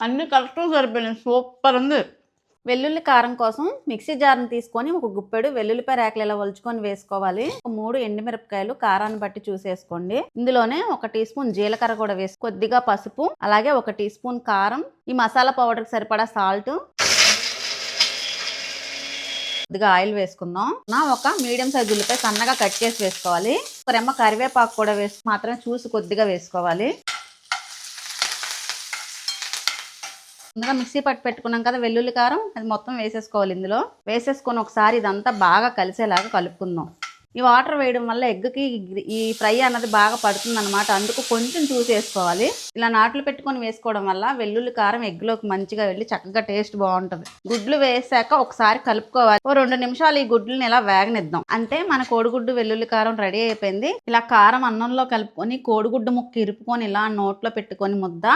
అన్ని కరెక్ట్గా సరిపోయినాయి. సూపర్ ఉంది. వెల్లుల్లి కారం కోసం మిక్సీ జార్ని తీసుకొని ఒక గుప్పెడు వెల్లుల్లిపై రేకలు ఇలా ఒలుచుకొని వేసుకోవాలి. ఒక మూడు ఎండుమిరపకాయలు కారాన్ని బట్టి చూసేసుకోండి. ఇందులోనే ఒక టీ స్పూన్ జీలకర్ర కూడా వేసి కొద్దిగా పసుపు అలాగే ఒక టీ స్పూన్ కారం. ఈ మసాలా పౌడర్కి సరిపడా సాల్ట్ కొద్దిగా ఆయిల్ వేసుకుందాం. నా ఒక మీడియం సైజ్ ఉల్లిపాయ సన్నగా కట్ చేసి వేసుకోవాలి. ఒక రెమ్మ కరివేపాకు కూడా వేసి మాత్రం చూసి కొద్దిగా వేసుకోవాలి. ముందుగా మిక్సీ పట్టు పెట్టుకున్నాం కదా వెల్లుల్లి కారం అది మొత్తం వేసేసుకోవాలి ఇందులో. వేసేసుకొని ఒకసారి ఇదంతా బాగా కలిసేలాగా కలుపుకుందాం. ఈ వాటర్ వేయడం వల్ల ఎగ్కి ఈ ఫ్రై అన్నది బాగా పడుతుంది అనమాట అందుకు కొంచెం చూసి వేసుకోవాలి. ఇలా నాట్లు పెట్టుకొని వేసుకోవడం వల్ల వెల్లుల్లి కారం ఎగ్లోకి మంచిగా వెళ్ళి చక్కగా టేస్ట్ బాగుంటుంది. గుడ్లు వేసాక ఒకసారి కలుపుకోవాలి. ఓ రెండు నిమిషాలు ఈ గుడ్లని ఇలా వేగనిద్దాం. అంటే మన కోడిగుడ్డు వెల్లుల్లి కారం రెడీ అయిపోయింది. ఇలా కారం అన్నంలో కలుపుకొని కోడిగుడ్డు ముక్క ఇరుపుకొని ఇలా నోట్లో పెట్టుకొని ముద్ద